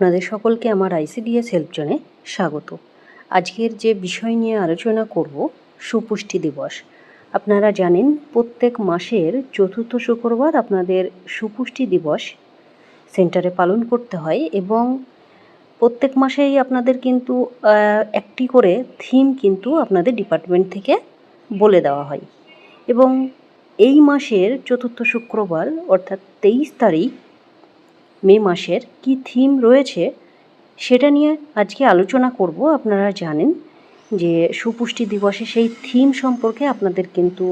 আপনাদের সকলকে আমার আইসিডিএস হেল্প জোনে স্বাগত। আজকের যে বিষয় নিয়ে আলোচনা করব, সুপুষ্টি দিবস। আপনারা জানেন, প্রত্যেক মাসের চতুর্থ শুক্রবার আপনাদের সুপুষ্টি দিবস সেন্টারে পালন করতে হয় এবং প্রত্যেক মাসেই আপনাদের কিন্তু একটি করে থিম কিন্তু আপনাদের ডিপার্টমেন্ট থেকে বলে দেওয়া হয়। এবং এই মাসের চতুর্থ শুক্রবার, অর্থাৎ তেইশ তারিখ মে মাসের কি থিম রয়েছে, সেটা নিয়ে আজকে আলোচনা করব। আপনারা জানেন যে সুপুষ্টি দিবসে সেই থিম সম্পর্কে আপনাদের কিন্তু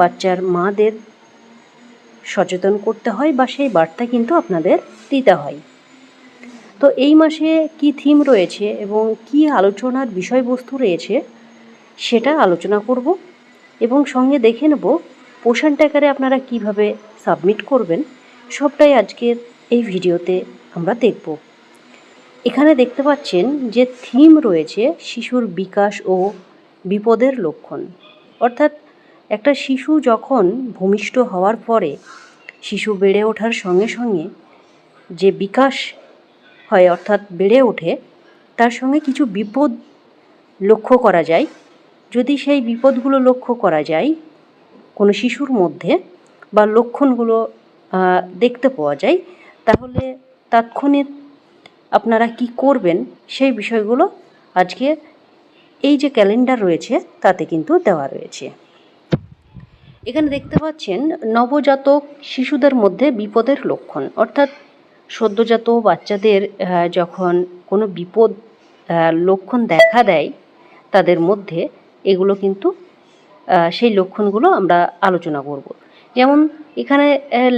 বাচ্চার মাদের সচেতন করতে হয় বা সেই বার্তা কিন্তু আপনাদের দিতে হয়। তো এই মাসে কি থিম রয়েছে এবং কি আলোচনার বিষয়বস্তু রয়েছে, সেটা আলোচনা করব এবং সঙ্গে দেখে নেব, পোষণ ট্যাকারে আপনারা কীভাবে সাবমিট করবেন, সবটাই আজকের এই ভিডিওতে আমরা দেখব। এখানে দেখতে পাচ্ছেন যে থিম রয়েছে শিশুর বিকাশ ও বিপদের লক্ষণ। অর্থাৎ একটা শিশু যখন ভূমিষ্ঠ হওয়ার পরে শিশু বেড়ে ওঠার সঙ্গে সঙ্গে যে বিকাশ হয়, অর্থাৎ বেড়ে ওঠে, তার সঙ্গে কিছু বিপদ লক্ষ্য করা যায়। যদি সেই বিপদগুলো লক্ষ্য করা যায়, কোনো শিশুর মধ্যে বা লক্ষণগুলো দেখতে পাওয়া যায় তাহলে তাৎক্ষণিক আপনারা কি করবেন সেই বিষয়গুলো আজকে এই যে ক্যালেন্ডার রয়েছে, তাতে কিন্তু দেওয়া রয়েছে। এখানে দেখতে পাচ্ছেন, নবজাতক শিশুদের মধ্যে বিপদের লক্ষণ। অর্থাৎ সদ্যজাত বাচ্চাদের যখন কোনো বিপদ লক্ষণ দেখা দেয়, তাদের মধ্যে এগুলো কিন্তু সেই লক্ষণগুলো আমরা আলোচনা করব। যেমন এখানে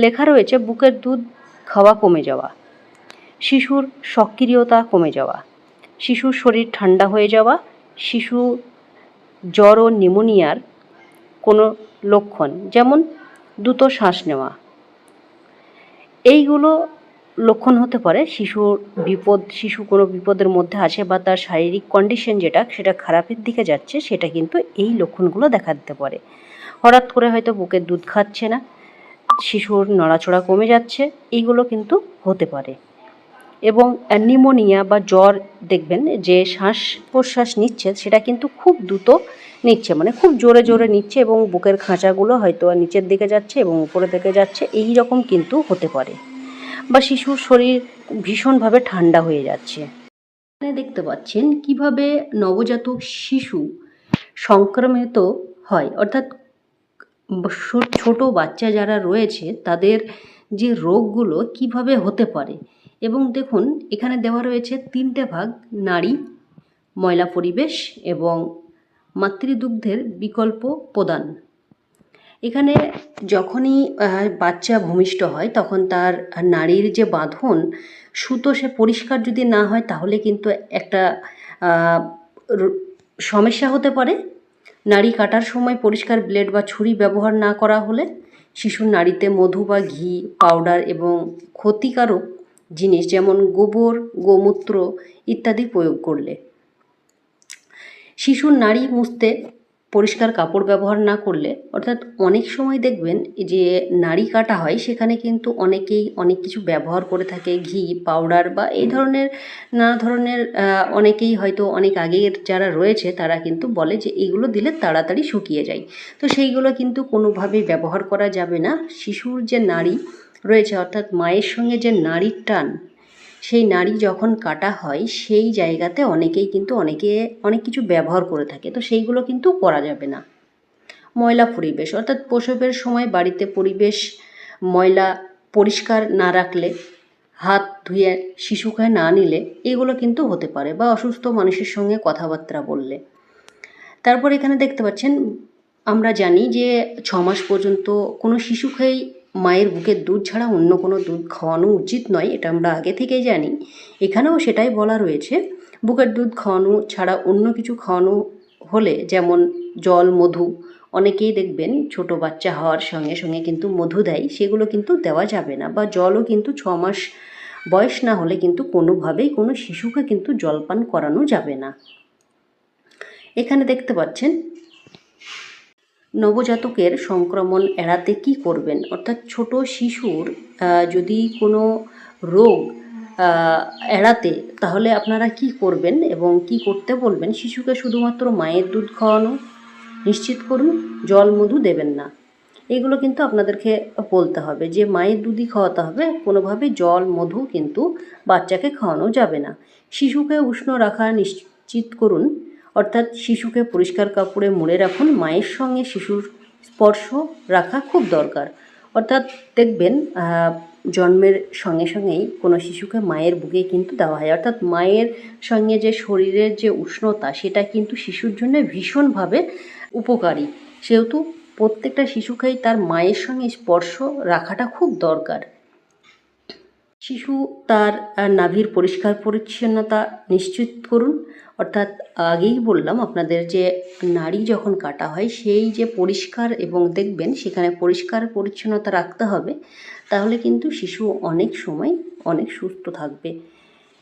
লেখা রয়েছে, বুকের দুধ খাওয়া কমে যাওয়া। শিশুর সক্রিয়তা কমে যাওয়া। শিশুর শরীর ঠান্ডা হয়ে যাওয়া। শিশু জ্বর ও নিউমোনিয়ার কোনো লক্ষণ, যেমন দ্রুত শ্বাস নেওয়া। এইগুলো লক্ষণ হতে পারে শিশুর বিপদ, শিশু কোনো বিপদের মধ্যে আছে বা তার শারীরিক কন্ডিশন যেটা, সেটা খারাপের দিকে যাচ্ছে, সেটা কিন্তু এই লক্ষণগুলো দেখা দিতে পারে। হঠাৎ করে হয়তো বুকের দুধ খাচ্ছে না। শিশুর নড়াচড়া কমে যাচ্ছে, এইগুলো কিন্তু হতে পারে। এবং নিউমোনিয়া বা জ্বর দেখবেন যে শ্বাস প্রশ্বাস নিচ্ছে, সেটা কিন্তু খুব দ্রুত নিচ্ছে মানে খুব জোরে জোরে নিচ্ছে এবং বুকের খাঁচাগুলো হয়তো নিচের দিকে যাচ্ছে এবং উপরের দিকে যাচ্ছে এই রকম কিন্তু হতে পারে। বা শিশুর শরীর ভীষণভাবে ঠান্ডা হয়ে যাচ্ছে। এখানে দেখতে পাচ্ছেন কীভাবে নবজাতক শিশু সংক্রমিত হয়, অর্থাৎ ছোট বাচ্চা যারা রয়েছে, তাদের যে রোগগুলো কীভাবে হতে পারে? এবং দেখুন, এখানে দেওয়া রয়েছে তিনটে ভাগ, নারী, ময়লা পরিবেশ এবং মাতৃদুগ্ধের বিকল্প প্রদান। এখানে যখনই বাচ্চা ভূমিষ্ঠ হয়, তখন তার নারীর যে বাঁধন, সুতো সে পরিষ্কার যদি না হয়, তাহলে কিন্তু একটা সমস্যা হতে পারে। নাড়ি কাটার সময় পরিষ্কার ব্লেড বা ছুরি ব্যবহার না করা হলে শিশুর নাড়িতে মধু বা ঘি, পাউডার এবং ক্ষতিকারক জিনিস যেমন গোবর, গোমূত্র ইত্যাদি প্রয়োগ করলে। শিশুর নাড়ি মুছতে পরিষ্কার কাপড় ব্যবহার না করলে, অর্থাৎ অনেক সময় দেখবেন যে নাড়ি কাটা হয়, সেখানে কিন্তু অনেকেই অনেক কিছু ব্যবহার করে থাকে, ঘি পাউডার বা এই ধরনের নানা ধরনের অনেকেই হয়তো অনেক আগের যারা রয়েছে, তারা কিন্তু বলে যে এগুলো দিলে তাড়াতাড়ি শুকিয়ে যায়। তো সেইগুলো কিন্তু কোনোভাবেই ব্যবহার করা যাবে না। শিশুর যে নাড়ি রয়েছে, অর্থাৎ মায়ের সঙ্গে যে নাড়ির টান সেই নাড়ি যখন কাটা হয়, সেই জায়গাতে অনেকেই কিন্তু অনেকে অনেক কিছু ব্যবহার করে থাকে। তো সেইগুলো কিন্তু করা যাবে না। ময়লা পরিবেশ, অর্থাৎ প্রসবের সময় বাড়িতে পরিবেশ, ময়লা পরিষ্কার না রাখলে, হাত ধুয়ে শিশুকে না নিলে, এগুলো কিন্তু হতে পারে বা অসুস্থ মানুষের সঙ্গে কথাবার্তা বললে। তারপর এখানে দেখতে পাচ্ছেন, আমরা জানি যে ছ মাস পর্যন্ত কোনো শিশুকেই মায়ের বুকের দুধ ছাড়া অন্য কোনো দুধ খাওয়ানো উচিত নয়, এটা আমরা আগে থেকেই জানি। এখানেও সেটাই বলা রয়েছে, বুকের দুধ খাওয়ানো ছাড়া অন্য কিছু খাওয়ানো হলে যেমন জল, মধু, অনেকেই দেখবেন ছোট বাচ্চা হওয়ার সঙ্গে সঙ্গে কিন্তু মধু দেয়, সেগুলো কিন্তু দেওয়া যাবে না বা জলও কিন্তু ছ মাস বয়স না হলে কিন্তু কোনোভাবেই কোনো শিশুকে কিন্তু জলপান করানো যাবে না। এখানে দেখতে পাচ্ছেন নবজাতকের সংক্রমণ এড়াতে কি করবেন? অর্থাৎ ছোট শিশুর যদি কোনো রোগ এড়াতে, তাহলে আপনারা কি করবেন এবং কি করতে বলবেন? শিশুকে শুধুমাত্র মায়ের দুধ খাওয়ানো নিশ্চিত করুন, জল মধু দেবেন না। এগুলো কিন্তু আপনাদেরকে বলতে হবে যে, মায়ের দুধই খাওয়াতে হবে, কোনোভাবে জল মধু কিন্তু বাচ্চাকে খাওয়ানো যাবে না। শিশুকে উষ্ণ রাখা নিশ্চিত করুন অর্থাৎ শিশুকে পরিষ্কার কাপড়ে মুড়ে রাখুন, মায়ের সঙ্গে শিশুর স্পর্শ রাখা খুব দরকার। অর্থাৎ দেখবেন জন্মের সঙ্গে সঙ্গেই কোনো শিশুকে মায়ের বুকে কিন্তু দেওয়া হয়। অর্থাৎ মায়ের সঙ্গে যে শরীরের যে উষ্ণতা, সেটা কিন্তু শিশুর জন্য ভীষণভাবে উপকারী। সেহেতু প্রত্যেকটা শিশুকেই তার মায়ের সঙ্গে স্পর্শ রাখাটা খুব দরকার। শিশু তার নাভির পরিষ্কার পরিচ্ছন্নতা নিশ্চিত করুন। অর্থাৎ আগেই বললাম আপনাদের যে নাড়ি যখন কাটা হয়, সেই যে পরিষ্কার এবং দেখবেন সেখানে পরিষ্কার পরিচ্ছন্নতা রাখতে হবে, তাহলে কিন্তু শিশু অনেক সময় অনেক সুস্থ থাকবে।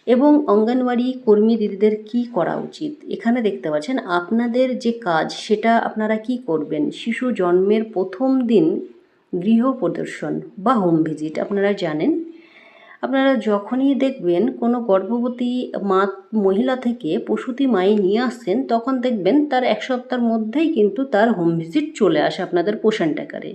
এবং অঙ্গনওয়াড়ি কর্মী দিদিদের কি করা উচিত? এখানে দেখতে পাচ্ছেন আপনাদের যে কাজ, সেটা আপনারা কি করবেন? শিশু জন্মের প্রথম দিন গৃহ প্রদর্শন বা হোম ভিজিট আপনারা জানেন। আপনারা যখনই দেখবেন কোনো গর্ভবতী মা, মহিলা থেকে প্রসূতি মায়ে নিয়ে আসছেন, তখন দেখবেন তার এক সপ্তাহের মধ্যেই কিন্তু তার হোম ভিজিট চলে আসে আপনাদের পোষণ টাকারে।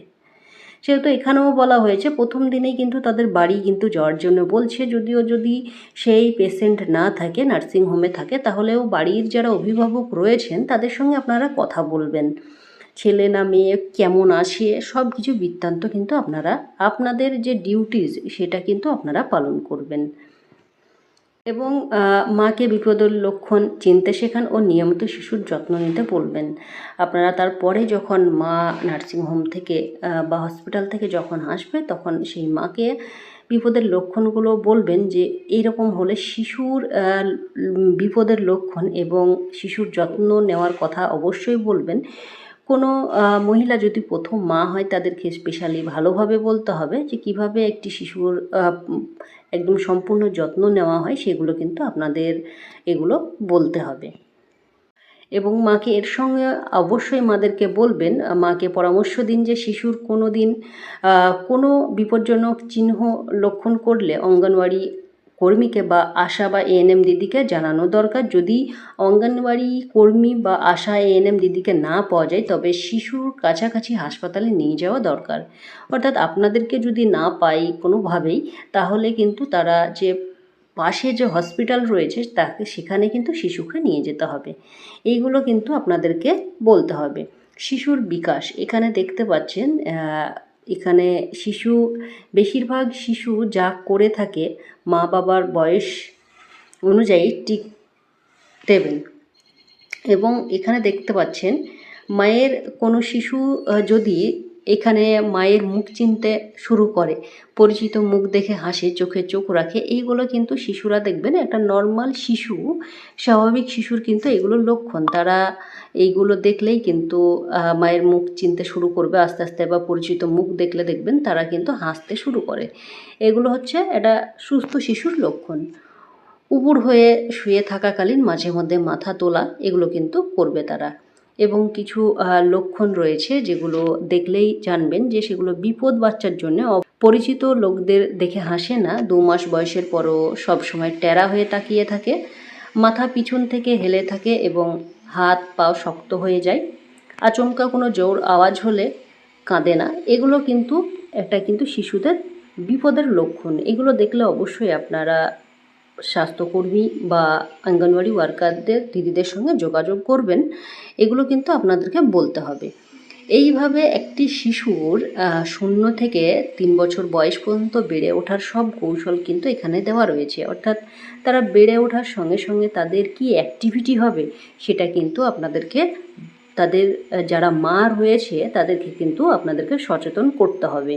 সেহেতু এখানেও বলা হয়েছে, প্রথম দিনেই কিন্তু তাদের বাড়ি কিন্তু যাওয়ার জন্য বলছে। যদিও যদি সেই পেশেন্ট না থাকে নার্সিং হোমে থাকে, তাহলেও বাড়ির যারা অভিভাবক রয়েছেন, তাদের সঙ্গে আপনারা কথা বলবেন। ছেলে না মেয়ে কেমন আসে, সব কিছু বৃত্তান্ত কিন্তু আপনারা, আপনাদের যে ডিউটিস সেটা কিন্তু আপনারা পালন করবেন। এবং মাকে বিপদের লক্ষণ চিনতে শেখান ও নিয়মিত শিশুর যত্ন নিতে বলবেন। আপনারা তারপরে যখন মা নার্সিংহোম থেকে বা হসপিটাল থেকে যখন আসবে, তখন সেই মাকে বিপদের লক্ষণগুলো বলবেন যে, এইরকম হলে শিশুর বিপদের লক্ষণ এবং শিশুর যত্ন নেওয়ার কথা অবশ্যই বলবেন। কোনো মহিলা যদি প্রথম মা হয়, তাদেরকে স্পেশালি ভালোভাবে বলতে হবে যে, কীভাবে একটি শিশুর একদম সম্পূর্ণ যত্ন নেওয়া হয়, সেগুলো কিন্তু আপনাদের এগুলো বলতে হবে। এবং মাকে এর সঙ্গে অবশ্যই মাদেরকে বলবেন, মাকে পরামর্শ দিন যে, শিশুর কোনো দিন কোনো বিপজ্জনক চিহ্ন লক্ষণ করলে অঙ্গনওয়াড়ি কর্মীকে বা আশা বা এএনএম দিদিকে জানানো দরকার। যদি অঙ্গনওয়াড়ি কর্মী বা আশা এএনএম দিদিকে না পাওয়া যায়, তবে শিশুর কাছাকাছি হাসপাতালে নিয়ে যাওয়া দরকার। অর্থাৎ আপনাদেরকে যদি না পাই কোনোভাবেই, তাহলে কিন্তু তারা যে পাশে যে হসপিটাল রয়েছে, তাকে সেখানে কিন্তু শিশুকে নিয়ে যেতে হবে। এইগুলো কিন্তু আপনাদেরকে বলতে হবে। শিশুর বিকাশ, এখানে দেখতে পাচ্ছেন এখানে শিশু, বেশিরভাগ শিশু যা করে থাকে মা বাবার বয়স অনুযায়ী টিক দেবেন এবং এখানে দেখতে পাচ্ছেন, মায়ের কোনো শিশু যদি এখানে মায়ের মুখ চিনতে শুরু করে। পরিচিত মুখ দেখে হাসে, চোখে চোখ রাখে। এইগুলো কিন্তু শিশুরা দেখবেন, একটা নর্মাল শিশু, স্বাভাবিক শিশুর কিন্তু এগুলো লক্ষণ। তারা এইগুলো দেখলেই কিন্তু মায়ের মুখ চিনতে শুরু করবে, আস্তে আস্তে বা পরিচিত মুখ দেখলে দেখবেন, তারা কিন্তু হাসতে শুরু করে। এগুলো হচ্ছে একটা সুস্থ শিশুর লক্ষণ। উপুর হয়ে শুয়ে থাকাকালীন মাঝে মধ্যে মাথা তোলা, এগুলো কিন্তু করবে তারা। এবং কিছু লক্ষণ রয়েছে যেগুলো দেখলেই জানবেন যে সেগুলো বিপদ বাচ্চার জন্য পরিচিত লোকদের দেখে হাসে না। দু মাস বয়সের পরও সবসময় টেরা হয়ে তাকিয়ে থাকে, মাথা পিছন থেকে হেলে থাকে এবং হাত পাও শক্ত হয়ে যায়। আচমকা কোনো জোর আওয়াজ হলে কাঁদে না। এগুলো কিন্তু, একটা কিন্তু শিশুদের বিপদের লক্ষণ। এগুলো দেখলে অবশ্যই আপনারা স্বাস্থ্যকর্মী বা অঙ্গনওয়াড়ি ওয়ার্কারদের, দিদিদের সঙ্গে যোগাযোগ করবেন। এগুলো কিন্তু আপনাদেরকে বলতে হবে। এইভাবে একটি শিশুর শূন্য থেকে তিন বছর বয়স পর্যন্ত বেড়ে ওঠার সব কৌশল কিন্তু এখানে দেওয়া রয়েছে। অর্থাৎ তারা বেড়ে ওঠার সঙ্গে সঙ্গে তাদের কি অ্যাক্টিভিটি হবে সেটা কিন্তু আপনাদেরকে, তাদের যারা মা রয়েছে তাদেরকে কিন্তু আপনাদেরকে সচেতন করতে হবে।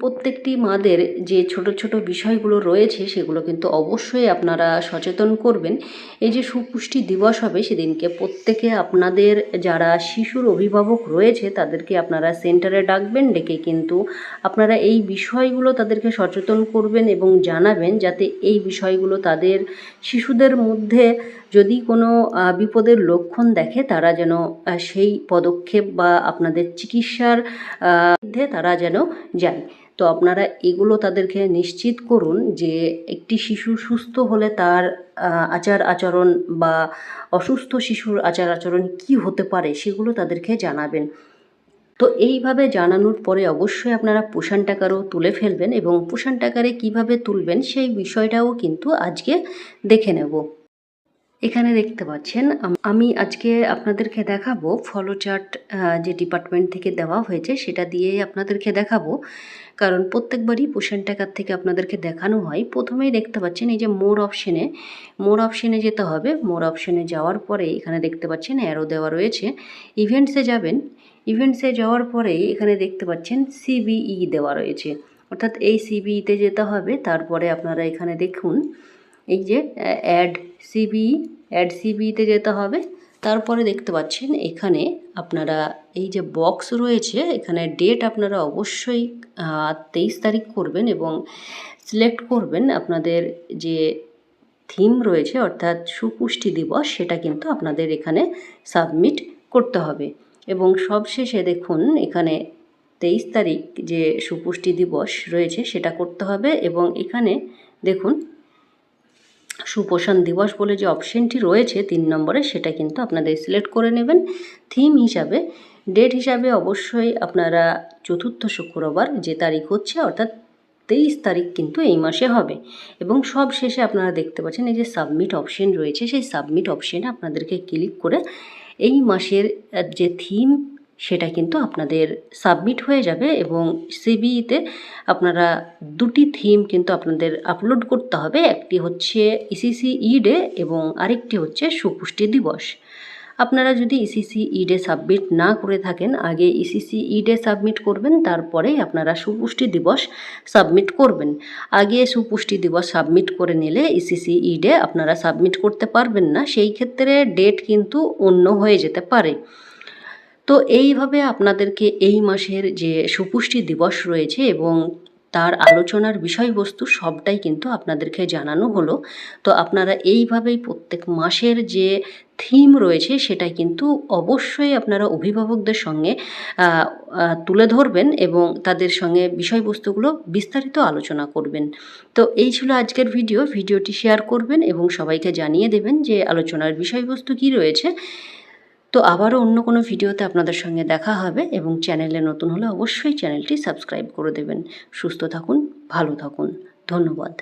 প্রত্যেকটি মাদের যে ছোট ছোট বিষয়গুলো রয়েছে সেগুলো কিন্তু অবশ্যই আপনারা সচেতন করবেন। এই যে সুপুষ্টি দিবস হবে সেদিনকে প্রত্যেকে আপনাদের যারা শিশুর অভিভাবক রয়েছে তাদেরকে আপনারা সেন্টারে ডাকবেন, ডেকে কিন্তু আপনারা এই বিষয়গুলো তাদেরকে সচেতন করবেন এবং জানাবেন যাতে এই বিষয়গুলো তাদের শিশুদের মধ্যে যদি কোনো বিপদের লক্ষণ দেখে, তারা যেন সেই পদক্ষেপ বা আপনাদের চিকিৎসার মধ্যে তারা যেন যায়। তো আপনারা এগুলো তাদেরকে নিশ্চিত করুন যে, একটি শিশু সুস্থ হলে তার আচার আচরণ বা অসুস্থ শিশুর আচার আচরণ কি হতে পারে, সেগুলো তাদেরকে জানাবেন। তো এইভাবে জানানোর পরে অবশ্যই আপনারা পোষণ টাকারও তুলে ফেলবেন এবং পোষণ টাকারে কীভাবে তুলবেন, সেই বিষয়টাও কিন্তু আজকে দেখে নেব। এখানে দেখতে পাচ্ছেন, আমি আজকে আপনাদেরকে দেখাবো ফলো চার্ট যে ডিপার্টমেন্ট থেকে দেওয়া হয়েছে সেটা দিয়েই আপনাদেরকে দেখাবো। কারণ প্রত্যেকবারই পোষণ টাকার থেকে আপনাদেরকে দেখানো হয়। প্রথমেই দেখতে পাচ্ছেন, এই যে মোর অপশনে মোর অপশনে যেতে হবে। মোর অপশনে যাওয়ার পরে এখানে দেখতে পাচ্ছেন অ্যারো দেওয়া রয়েছে। ইভেন্টসে যাবেন। ইভেন্টসে যাওয়ার পরে এখানে দেখতে পাচ্ছেন সিবিই দেওয়া রয়েছে। অর্থাৎ এই সিবিইতে যেতে হবে। তারপরে আপনারা এখানে দেখুন এই যে অ্যাড সিবি অ্যাড সিবিতে যেতে হবে। তারপরে দেখতে পাচ্ছেন এখানে আপনারা এই যে বক্স রয়েছে, এখানে ডেট আপনারা অবশ্যই তেইশ তারিখ করবেন এবং সিলেক্ট করবেন আপনাদের যে থিম রয়েছে, অর্থাৎ সুপুষ্টি দিবস, সেটা কিন্তু আপনাদের এখানে সাবমিট করতে হবে। এবং সবশেষে দেখুন, এখানে তেইশ তারিখ যে সুপুষ্টি দিবস রয়েছে, সেটা করতে হবে এবং এখানে দেখুন সুপোষণ দিবস বলে যে অপশনটি রয়েছে তিন নম্বরে, সেটা কিন্তু আপনাদের সিলেক্ট করে নেবেন। থিম হিসাবে, ডেট হিসাবে অবশ্যই আপনারা চতুর্থ শুক্রবার যে তারিখ হচ্ছে, অর্থাৎ তেইশ তারিখ কিন্তু এই মাসে হবে। এবং সব শেষে আপনারা দেখতে পাচ্ছেন এই যে সাবমিট অপশন রয়েছে, সেই সাবমিট অপশনে আপনাদেরকে ক্লিক করে এই মাসের যে থিম সেটা কিন্তু আপনাদের সাবমিট হয়ে যাবে এবং সিবিইতে আপনারা দুটি থিম কিন্তু আপনাদের আপলোড করতে হবে। একটি হচ্ছে ইসিসি ই ডে এবং আরেকটি হচ্ছে সুপুষ্টি দিবস। আপনারা যদি ইসিসি ই ডে সাবমিট না করে থাকেন, আগে ইসিসি ই ডে সাবমিট করবেন, তারপরে আপনারা সুপুষ্টি দিবস সাবমিট করবেন। আগে সুপুষ্টি দিবস সাবমিট করে নিলে ইসিসি ই ডে আপনারা সাবমিট করতে পারবেন না। সেই ক্ষেত্রে ডেট কিন্তু অন্য হয়ে যেতে পারে। তো এইভাবে আপনাদেরকে এই মাসের যে সুপুষ্টি দিবস রয়েছে এবং তার আলোচনার বিষয়বস্তু সবটাই কিন্তু আপনাদেরকে জানানো হলো। তো আপনারা এইভাবেই প্রত্যেক মাসের যে থিম রয়েছে সেটা কিন্তু অবশ্যই আপনারা অভিভাবকদের সঙ্গে তুলে ধরবেন এবং তাদের সঙ্গে বিষয়বস্তুগুলো বিস্তারিত আলোচনা করবেন। তো এই ছিল আজকের ভিডিও। ভিডিওটি শেয়ার করবেন এবং সবাইকে জানিয়ে দেবেন যে আলোচনার বিষয়বস্তু কী রয়েছে। তো আবারও অন্য কোনো ভিডিওতে আপনাদের সঙ্গে দেখা হবে এবং চ্যানেলে নতুন হলে অবশ্যই চ্যানেলটি সাবস্ক্রাইব করে দেবেন। সুস্থ থাকুন, ভালো থাকুন। ধন্যবাদ।